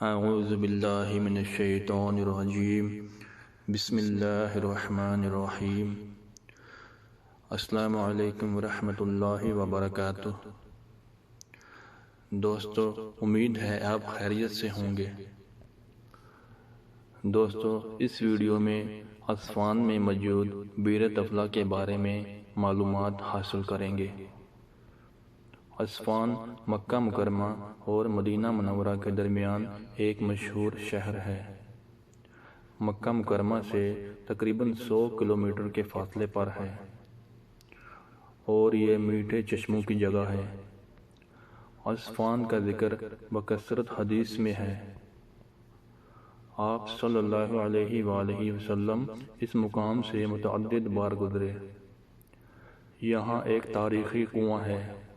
अज़बिल्लिमिनशैतरजीम बसमीम अस्सलाम रहमतुल्लाहि व बरकातुहू दोस्तों, उम्मीद है आप खैरियत से होंगे। दोस्तों, इस वीडियो में असफान में मौजूद बीर तफला के बारे में मालूमात हासिल करेंगे। असफान, मक्का मुकरमा और मदीना मनवरा के दरमियान एक मशहूर शहर है। मक्का मुकरमा से तकरीबन 100 किलोमीटर के फासले पर है और ये मीठे चश्मों की जगह है। असफान का ज़िक्र बकसरत हदीस में है। आप सल्लल्लाहु अलैहि वसल्लम इस मुकाम से मुतद बार गुजरे। यहाँ एक तारीख़ी कुआँ है।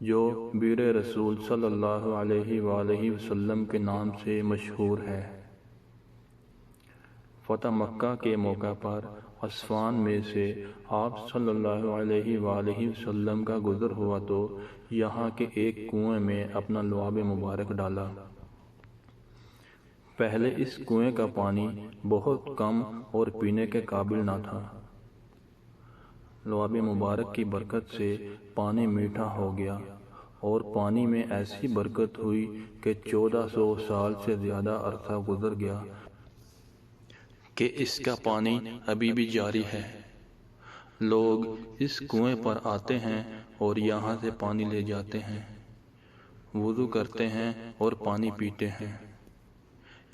जो बीर रसूल सल्लल्लाहु अलैहि वसल्लम के नाम से मशहूर है। फ़तह मक्का के मौका पर असफान में से आप सल्लल्लाहु अलैहि वसल्लम का गुज़र हुआ तो यहाँ के एक कुएँ में अपना लुआब मुबारक डाला। पहले इस कुएँ का पानी बहुत कम और पीने के काबिल ना था। लवाब मुबारक की बरकत से पानी मीठा हो गया और पानी में ऐसी बरकत हुई कि चौदह सौ साल से ज़्यादा अरसा गुजर गया कि इसका पानी अभी भी जारी है। लोग इस कुएँ पर आते हैं और यहाँ से पानी ले जाते हैं। वज़ू करते हैं और पानी पीते हैं।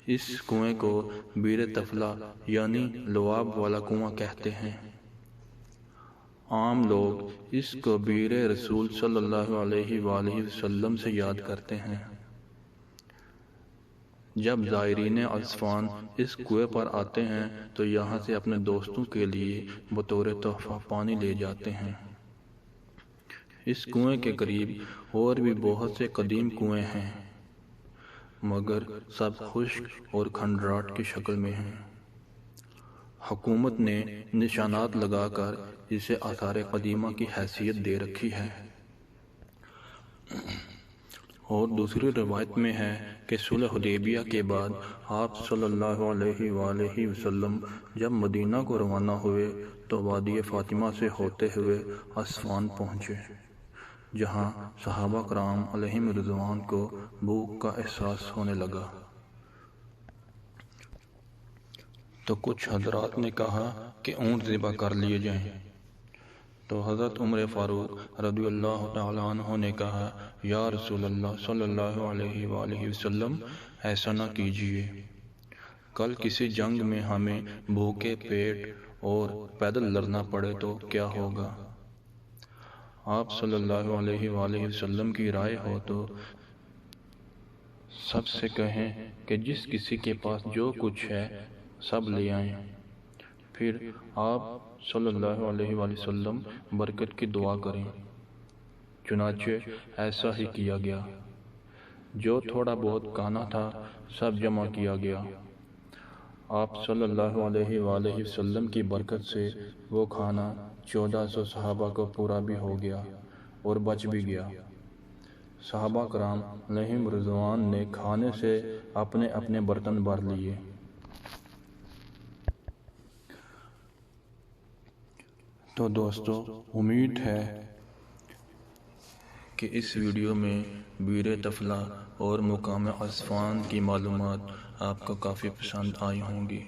इस कुएँ को बीर तफला यानी लवाब वाला कुआँ कहते हैं। आम लोग इस कबीर रसूल अलैहि वसल्लम से याद करते हैं। जब ज़ायरीन असफान इस कुएँ पर आते हैं तो यहाँ से अपने दोस्तों के लिए बतौर तोहफा पानी ले जाते हैं। इस कुएँ के करीब और भी बहुत से कदीम कुएँ हैं, मगर सब खुश्क और खंडराट की शक्ल में हैं। हुकूमत ने निशानात लगाकर इसे आसार कदीमा की हैसियत दे रखी है। और दूसरी रवायत में है कि सुलह हुदैबिया के बाद आप सल्लल्लाहु अलैहि वसल्लम जब मदीना को रवाना हुए तो वादी फ़ातिमा से होते हुए असफान पहुँचे, जहाँ सहाबा कराम रजवान को भूख का एहसास होने लगा। तो कुछ हजरात ने कहा कि ऊँट ज़िबा कर लिए जाएँ। तो हज़रत उम्र फ़ारूक रदी ने कहा, या वसल्लम, ऐसा ना कीजिए। कल किसी जंग में हमें भूखे, पेट और पैदल लड़ना पड़े तो क्या होगा? आप सल्लल्लाहु अलैहि की राय हो तो सबसे कहें कि जिस किसी के पास जो कुछ है सब ले आए। फिर आप सल्लल्लाहु अलैहि वसल्लम बरकत की दुआ करें। चुनाचे ऐसा ही किया गया। जो थोड़ा बहुत खाना था, सब जमा किया गया। आप सल्लल्लाहु अलैहि वसल्लम की बरकत से वो खाना चौदह सौ सहाबा को पूरा भी हो गया और बच भी गया। सहाबा कराम लहिम रजवान ने खाने से अपने अपने बर्तन भर लिए। तो दोस्तों, उम्मीद है कि इस वीडियो में बीर तफला और मुकाम असफान की मालूम आपको काफ़ी पसंद आई होंगी।